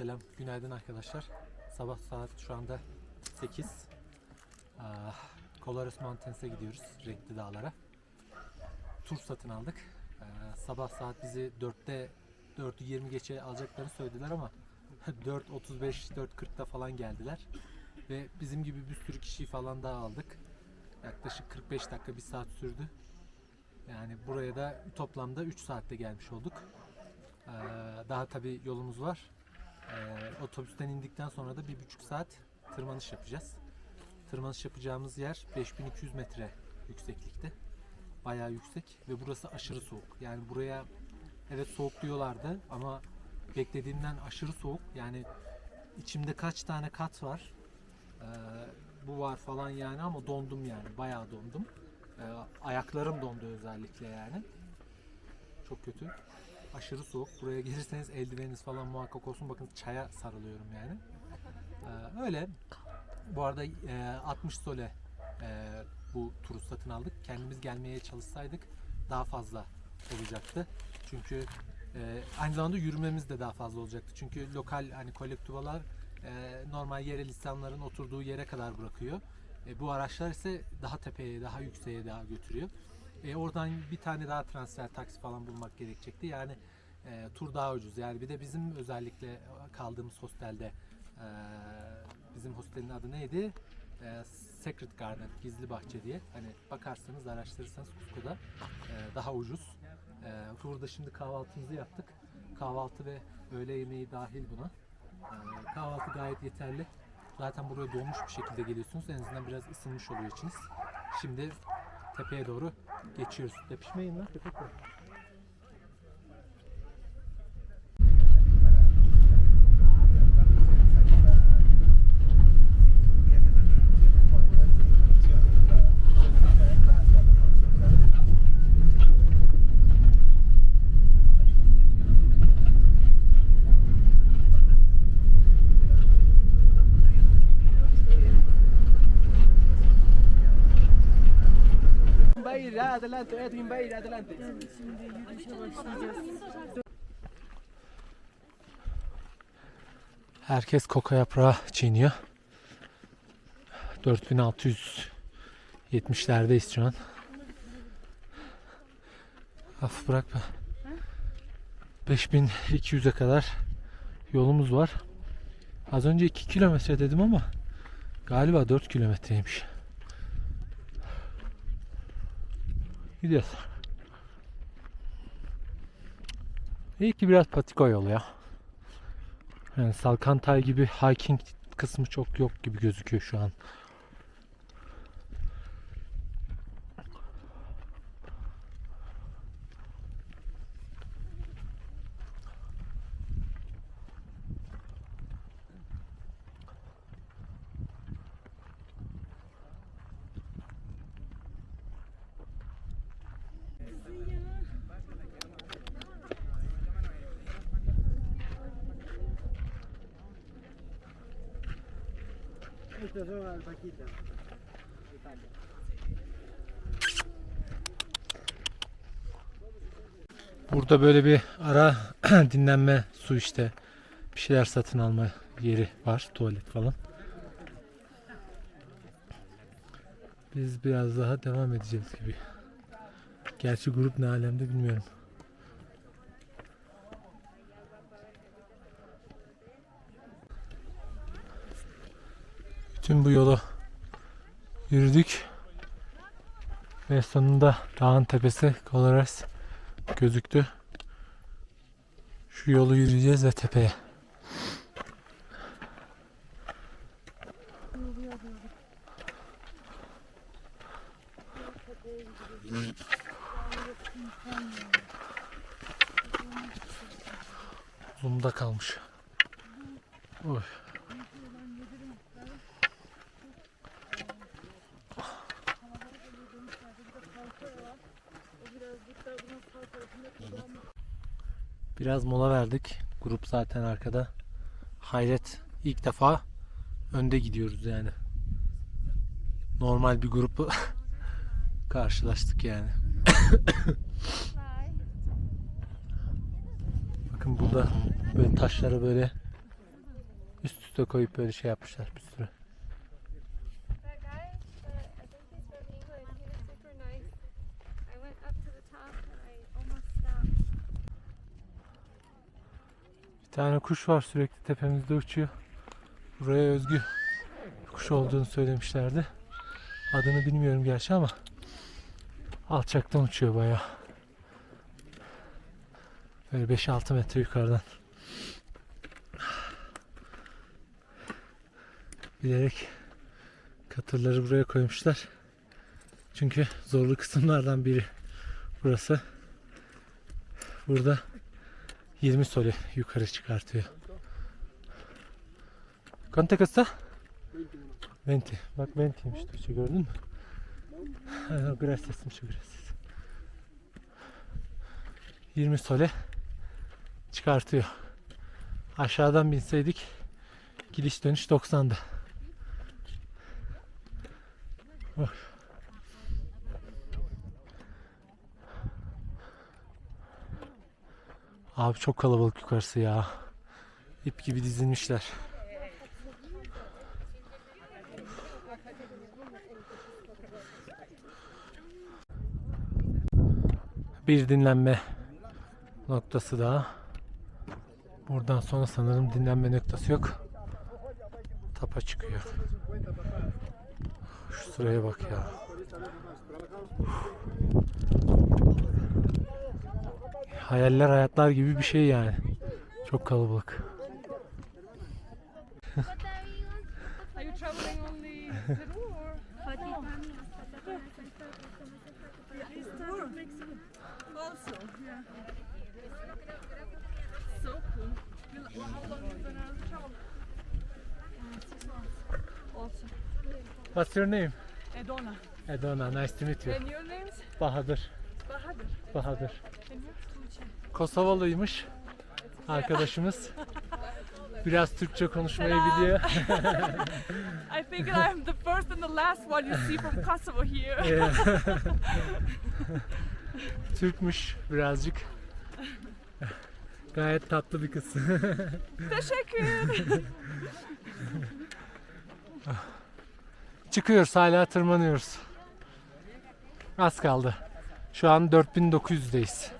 Selam, günaydın arkadaşlar. Sabah saat şu anda 8. Ah, Colorado Mountains'e gidiyoruz, renkli dağlara. Tur satın aldık. Ee, sabah saat bizi 4'te 4'ü 20 geçe alacaklarını söylediler ama 4.35, 4.40'da falan geldiler. Ve bizim gibi bir sürü kişiyi falan daha aldık. Yaklaşık 45 dakika, 1 saat sürdü. Yani buraya da toplamda 3 saatte gelmiş olduk. Ee, daha tabi yolumuz var. Ee, otobüsten indikten sonra da bir buçuk saat tırmanış yapacağız. Tırmanış yapacağımız yer 5200 metre yükseklikte. Bayağı yüksek ve burası aşırı soğuk. Yani buraya evet soğuk diyorlardı ama beklediğimden aşırı soğuk. Yani içimde kaç tane kat var. Ee, bu var falan yani ama dondum yani. Bayağı dondum. Ee, ayaklarım dondu özellikle yani. Çok kötü aşırı soğuk. Buraya gelirseniz eldiveniniz falan muhakkak olsun. Bakın çaya sarılıyorum yani. Ee, öyle. Bu arada e, 60 sole e, bu turu satın aldık. Kendimiz gelmeye çalışsaydık daha fazla olacaktı. Çünkü e, aynı zamanda yürümemiz de daha fazla olacaktı. Çünkü lokal hani kolektivalar e, normal yerel insanların oturduğu yere kadar bırakıyor. E, bu araçlar ise daha tepeye, daha yükseğe daha götürüyor. E, oradan bir tane daha transfer taksi falan bulmak gerekecekti. Yani e, tur daha ucuz. Yani bir de bizim özellikle kaldığımız hostelde e, bizim hostelin adı neydi? E, Secret Garden, gizli bahçe diye. Hani bakarsanız, araştırırsanız Cusco'da e, daha ucuz. E, burada şimdi kahvaltımızı yaptık. Kahvaltı ve öğle yemeği dahil buna. E, kahvaltı gayet yeterli. Zaten buraya donmuş bir şekilde geliyorsunuz. En azından biraz ısınmış oluyor içiniz. Şimdi tepeye doğru geçiyoruz. Tepişmeyin lan köpek. Adelante, Edwin Bayır adelante. Herkes koka yaprağı çiğniyor. 4670'lerdeyiz şu an. Af bırak be. 5200'e kadar yolumuz var. Az önce 2 kilometre dedim ama galiba 4 kilometreymiş. Gidiyoruz. İyi ki biraz patiko yol ya. Yani Salkantay gibi hiking kısmı çok yok gibi gözüküyor şu an. Estos son alpaquitas. Burada böyle bir ara dinlenme su işte bir şeyler satın alma yeri var. Tuvalet falan. Biz biraz daha devam edeceğiz gibi. Gerçi grup ne alemde bilmiyorum. Bütün bu yolu yürüdük. Ve sonunda dağın tepesi Colorados gözüktü. Şu yolu yürüyeceğiz ve tepeye. Zoom'da kalmış. Oy. Biraz mola verdik. Grup zaten arkada. Hayret ilk defa önde gidiyoruz yani. Normal bir grupu karşılaştık yani. Bakın burada böyle taşlara böyle Üst üste koyup böyle şey yapmışlar bir sürü. That guy, uh, I think he's from England. He was super nice. I went up to the top and I almost stopped. Bir tane kuş var sürekli tepemizde uçuyor. Buraya özgü kuş olduğunu söylemişlerdi. Adını bilmiyorum gerçi ama alçaktan uçuyor bayağı. Böyle 5-6 metre yukarıdan. Bilerek katırları buraya koymuşlar. Çünkü zorlu kısımlardan biri burası. Burada 20 soli yukarı çıkartıyor. Quanto custa? 20. Bak 20'ymiş Tuğçe gördün mü? Gracias, muchas gracias. 20 sole çıkartıyor. Aşağıdan binseydik gidiş dönüş 90'dı. Oh. Abi çok kalabalık yukarısı ya. İp gibi dizilmişler. Bir dinlenme noktası daha. Buradan sonra sanırım dinlenme noktası yok. Tapa çıkıyor. Şu sıraya bak ya. Hayaller hayatlar gibi bir şey yani. Çok kalabalık. What's your name? Edona. Edona, nice to meet you. And your name's Bahadır. Bahadır. Bahadır. And you? Kosovalıymış arkadaşımız. Biraz Türkçe konuşmayı Selam. biliyor. I think I'm the first and the last one you see from Kosovo here. Türkmüş birazcık. Gayet tatlı bir kız. Teşekkür. Çıkıyoruz hala tırmanıyoruz. Az kaldı. Şu an 4900'deyiz.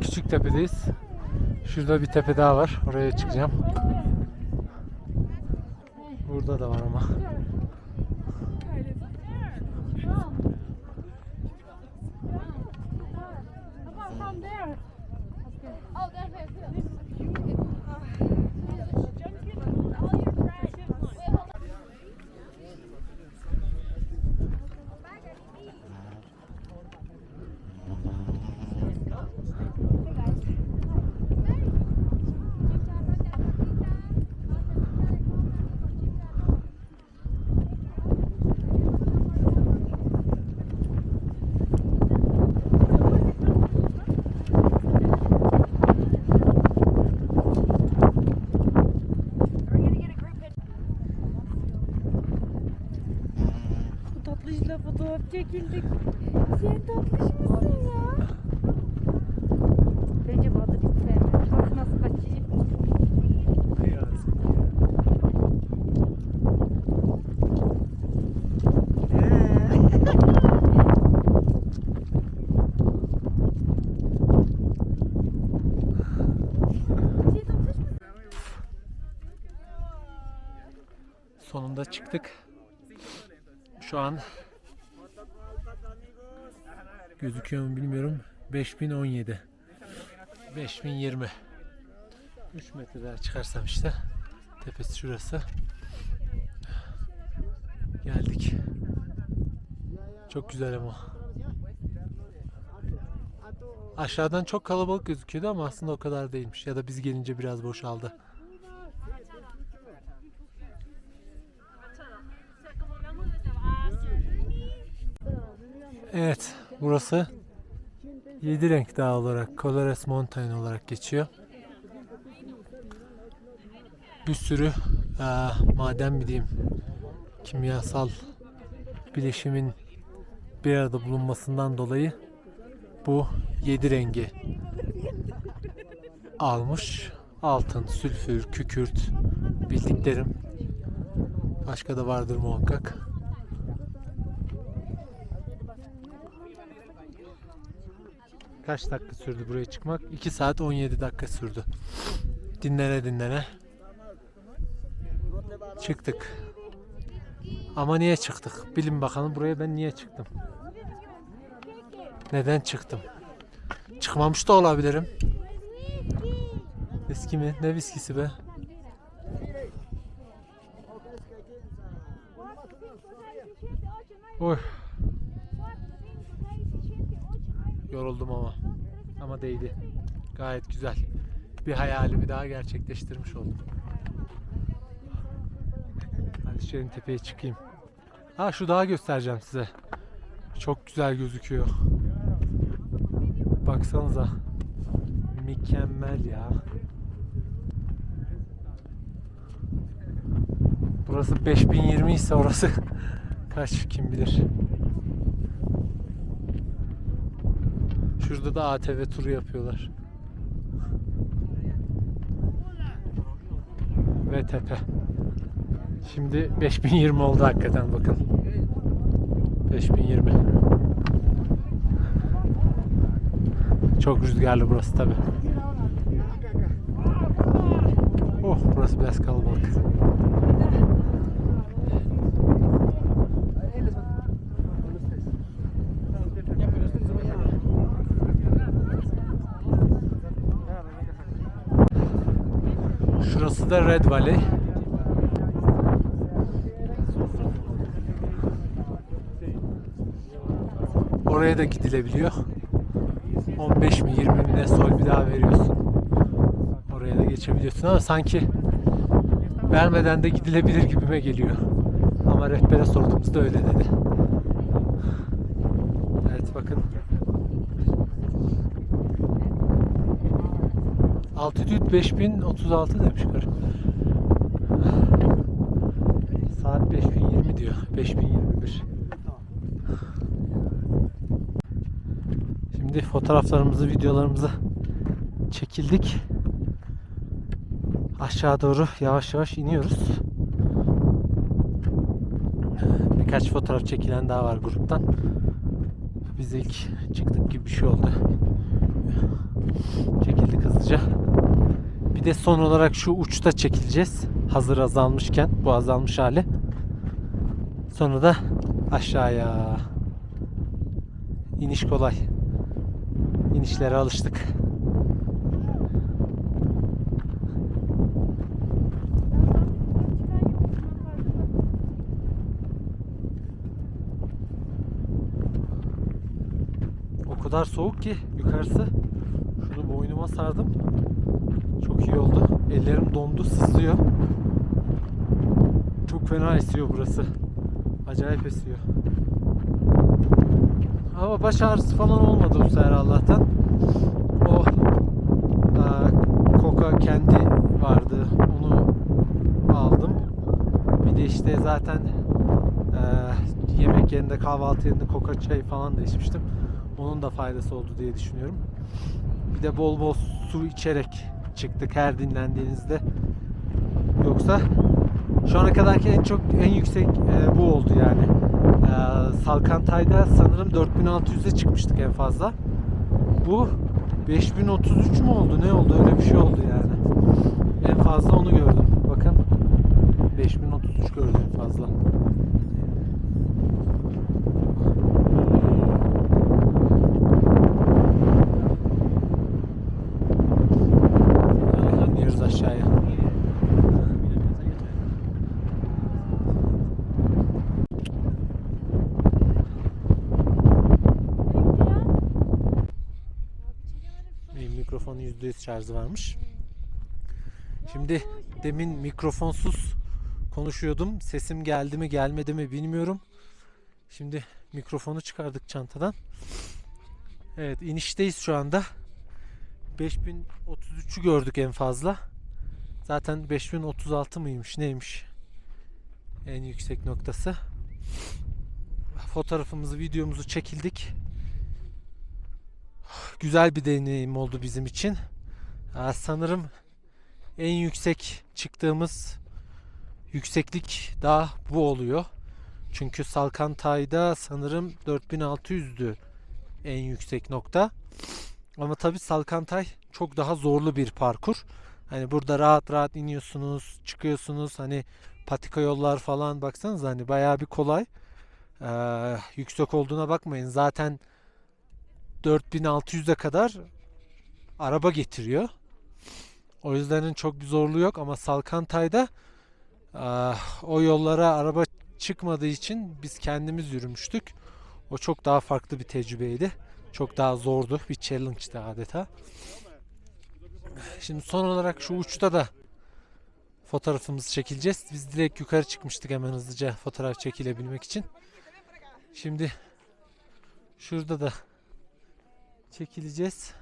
Küçük tepedeyiz. Şurada bir tepe daha var. Oraya çıkacağım. Burada da var ama. Çekildik. Sen tatlış mısın ya? Bence Bahadır hiç sevmez. Bak nasıl kaçıyor. Sonunda çıktık. Şu an gözüküyor mu bilmiyorum. 5017. 5020. 3 metre daha çıkarsam işte. Tepesi şurası. Geldik. Çok güzel ama. Aşağıdan çok kalabalık gözüküyordu ama aslında o kadar değilmiş. Ya da biz gelince biraz boşaldı. Evet, burası Yedi renk dağ olarak Colores Mountain olarak geçiyor. Bir sürü eee, maden mi diyeyim kimyasal bileşimin bir arada bulunmasından dolayı bu yedi rengi almış. Altın, sülfür, kükürt bildiklerim. Başka da vardır muhakkak. Kaç dakika sürdü buraya çıkmak? 2 saat 17 dakika sürdü. Dinlene dinlene. Çıktık. Ama niye çıktık? Bilin bakalım buraya ben niye çıktım? Neden çıktım? Çıkmamış da olabilirim. Viski mi? Ne viskisi be? Oy. Yoruldum ama. Ama değdi. Gayet güzel. Bir hayalimi daha gerçekleştirmiş oldum. Hadi şöyle tepeye çıkayım. Ha şu dağı göstereceğim size. Çok güzel gözüküyor. Baksanıza. Mükemmel ya. Burası 5020 ise orası kaç kim bilir. Şurada da ATV turu yapıyorlar. Ve tepe. Şimdi 5020 oldu hakikaten bakın. 5020. Çok rüzgarlı burası tabi. Oh burası biraz kalabalık. Da Red Valley. Oraya da gidilebiliyor. 15 mi 20 mi ne sol bir daha veriyorsun. Oraya da geçebiliyorsun ama sanki vermeden de gidilebilir gibime geliyor. Ama rehbere sorduğumuzda öyle dedi. Evet bakın. Altitude 5036 demiş karı. Saat 5020 diyor. 5021. Şimdi fotoğraflarımızı, videolarımızı çekildik. Aşağı doğru yavaş yavaş iniyoruz. Birkaç fotoğraf çekilen daha var gruptan. Biz ilk çıktık gibi bir şey oldu. Çekildik hızlıca. Bir de son olarak şu uçta çekileceğiz. Hazır azalmışken bu azalmış hali. Sonra da aşağıya. İniş kolay. İnişlere alıştık. O kadar soğuk ki yukarısı. Şunu boynuma sardım. Çok iyi oldu. Ellerim dondu, sızlıyor. Çok fena esiyor burası. Acayip esiyor. Ama baş ağrısı falan olmadı bu sefer Allah'tan. O aa, koka kendi vardı. Onu aldım. Bir de işte zaten eee, yemek yerinde kahvaltı yerinde koka çay falan da içmiştim. Onun da faydası oldu diye düşünüyorum. Bir de bol bol su içerek çıktık her dinlendiğinizde. Yoksa şu ana kadarki en çok en yüksek e, bu oldu yani. E, Salkantay'da sanırım 4600'e çıkmıştık en fazla. Bu 5033 mü oldu ne oldu öyle bir şey oldu yani. En fazla onu gördüm. Bakın 5033 gördüm en fazla. İniyoruz aşağıya. Benim mikrofonun %100 şarjı varmış. Şimdi demin mikrofonsuz konuşuyordum. Sesim geldi mi gelmedi mi bilmiyorum. Şimdi mikrofonu çıkardık çantadan. Evet inişteyiz şu anda. 5033'ü gördük en fazla. Zaten 5036 mıymış neymiş en yüksek noktası. Fotoğrafımızı videomuzu çekildik. Güzel bir deneyim oldu bizim için. Aa, sanırım en yüksek çıktığımız yükseklik dağ bu oluyor. Çünkü Salkantay'da sanırım 4600'dü en yüksek nokta. Ama tabii Salkantay çok daha zorlu bir parkur. Hani burada rahat rahat iniyorsunuz, çıkıyorsunuz. Hani patika yollar falan baksanız hani bayağı bir kolay. Ee, yüksek olduğuna bakmayın. Zaten 4600'e kadar araba getiriyor. O yüzden çok bir zorluğu yok ama Salkantay'da ah, o yollara araba çıkmadığı için biz kendimiz yürümüştük. O çok daha farklı bir tecrübeydi. Çok daha zordu. Bir challenge'dı adeta. Şimdi son olarak şu uçta da fotoğrafımızı çekileceğiz. Biz direkt yukarı çıkmıştık hemen hızlıca fotoğraf çekilebilmek için. Şimdi şurada da çekileceğiz.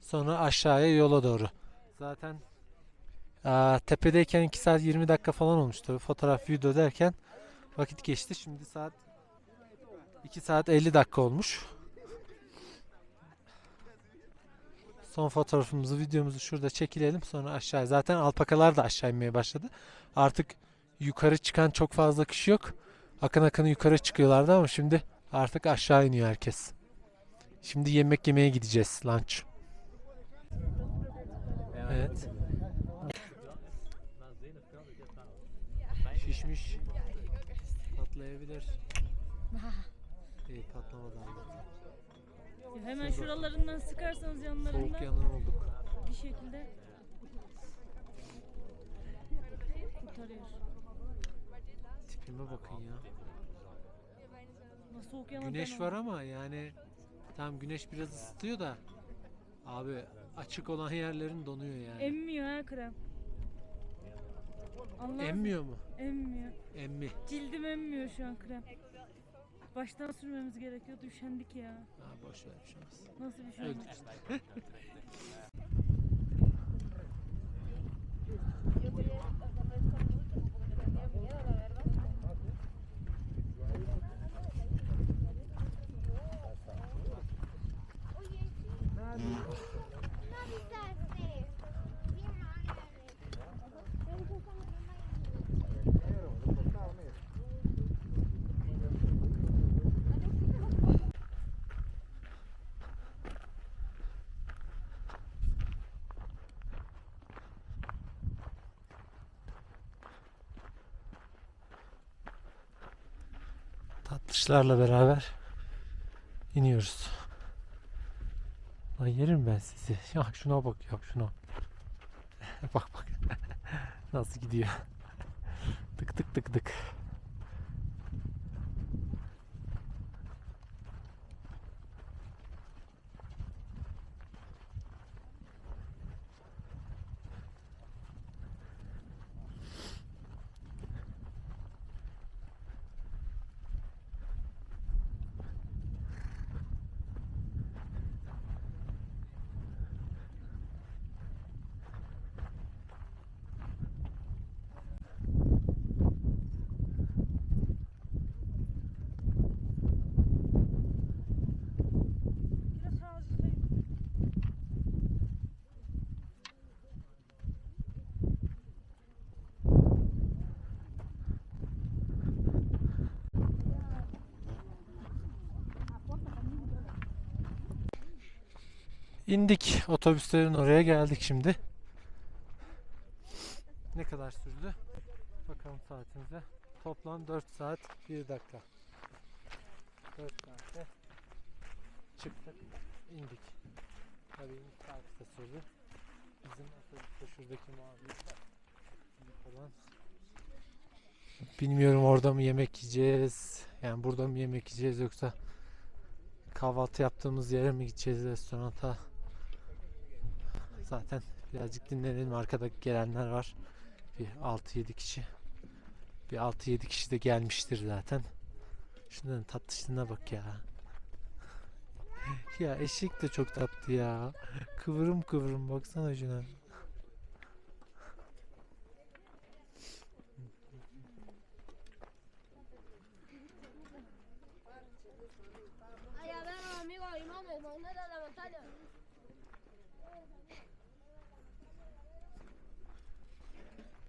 Sonra aşağıya yola doğru. Zaten tepedeyken 2 saat 20 dakika falan olmuş tabii. Fotoğraf video derken vakit geçti. Şimdi saat 2 saat 50 dakika olmuş. Son fotoğrafımızı, videomuzu şurada çekilelim. Sonra aşağı. Zaten alpakalar da aşağı inmeye başladı. Artık yukarı çıkan çok fazla kişi yok. Akın akın yukarı çıkıyorlardı ama şimdi artık aşağı iniyor herkes. Şimdi yemek yemeye gideceğiz. Lunch. Evet. Şişmiş. Patlayabilir. İyi patlamadı Allah'tan. Hemen şuralarından sıkarsanız Soğuk yanlarından yanığı olduk. bir şekilde kurtarıyor. Tipime bakın ya. Soğuk yanından Güneş var ama yani tam güneş biraz ısıtıyor da abi açık olan yerlerin donuyor yani. Emmiyor ha krem. Allah Emmiyor mu? Emmiyor. Emmi. Cildim emmiyor şu an krem. Baştan sürmemiz gerekiyordu. Üşendik ya. Ha boş ver bir şey olmaz. Nasıl bir şey olmaz? Tatlışlarla beraber iniyoruz. Lan yerim ben sizi. Ya şuna bak ya şuna. bak bak. Nasıl gidiyor. tık tık tık tık. İndik otobüslerin oraya geldik şimdi. Ne kadar sürdü? Bakalım saatimize. Toplam 4 saat 1 dakika. 4 saatte çıktık, indik. Tabii ilk saat sürdü. Bizim otobüste şuradaki mavi falan. Bilmiyorum orada mı yemek yiyeceğiz? Yani burada mı yemek yiyeceğiz yoksa kahvaltı yaptığımız yere mi gideceğiz restoranta? Zaten birazcık dinlenelim. Arkada gelenler var. Bir 6-7 kişi. Bir 6-7 kişi de gelmiştir zaten. Şunların tatlışlığına bak ya. Ya eşek de çok tatlı ya. Kıvırım kıvırım baksana şuna.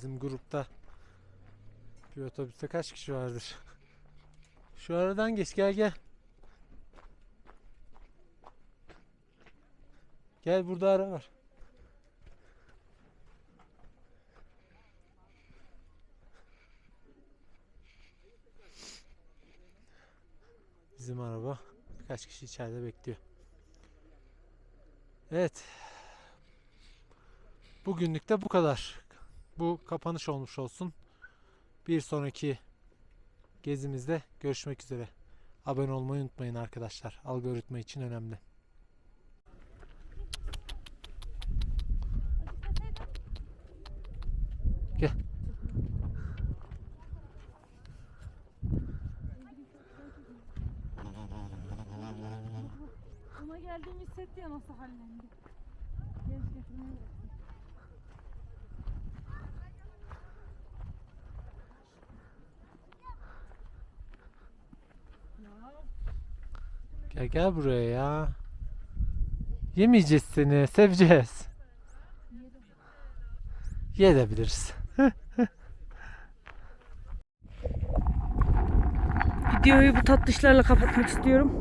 Bizim grupta bir otobüste kaç kişi vardır? Şu aradan geç gel gel. Gel burada ara var. Bizim araba birkaç kişi içeride bekliyor. Evet. Bugünlük de bu kadar. Bu kapanış olmuş olsun. Bir sonraki gezimizde görüşmek üzere. Abone olmayı unutmayın arkadaşlar. Algoritma için önemli. Gel. Ona geldiğimi hissetti ya nasıl hallendi. Genç getirmeye Gel gel buraya ya. Yemeyeceğiz seni. Seveceğiz. Yiyebiliriz. Videoyu bu tatlışlarla kapatmak istiyorum.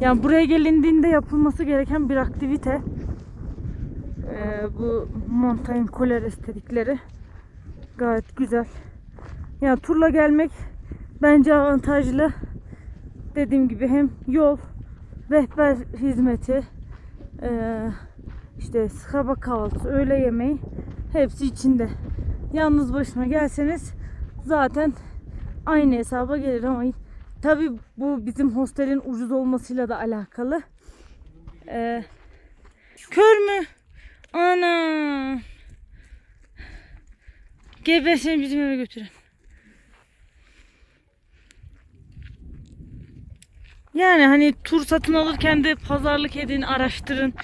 Yani buraya gelindiğinde yapılması gereken bir aktivite. Ee, bu mountain koler estetikleri. Gayet güzel. Yani turla gelmek bence avantajlı. Dediğim gibi hem yol, rehber hizmeti, ee, işte sabah kahvaltısı, öğle yemeği hepsi içinde. Yalnız başına gelseniz zaten aynı hesaba gelir ama tabi bu bizim hostelin ucuz olmasıyla da alakalı. Ee, kör mü? Ana. Gel ben seni bizim eve götüreyim. Yani hani tur satın alırken de pazarlık edin, araştırın.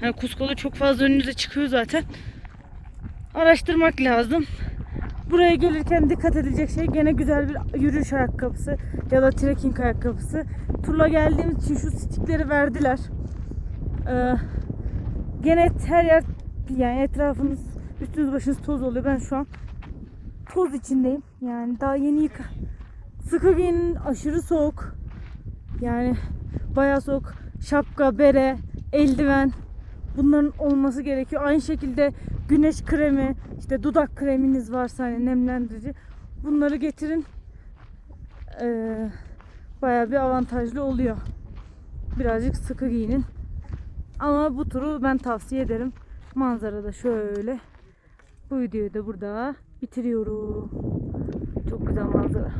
Hani Kusko'da çok fazla önünüze çıkıyor zaten. Araştırmak lazım. Buraya gelirken dikkat edilecek şey gene güzel bir yürüyüş ayakkabısı ya da trekking ayakkabısı. Turla geldiğimiz için şu stikleri verdiler. Ee, gene her yer yani etrafınız üstünüz başınız toz oluyor. Ben şu an toz içindeyim. Yani daha yeni yıka. Sıkı giyinin aşırı soğuk. Yani bayağı soğuk. Şapka, bere, eldiven bunların olması gerekiyor. Aynı şekilde güneş kremi, işte dudak kreminiz varsa hani nemlendirici bunları getirin. Ee, bayağı bir avantajlı oluyor. Birazcık sıkı giyinin. Ama bu turu ben tavsiye ederim. Manzara da şöyle. Bu videoyu da burada bitiriyorum. Çok güzel manzara.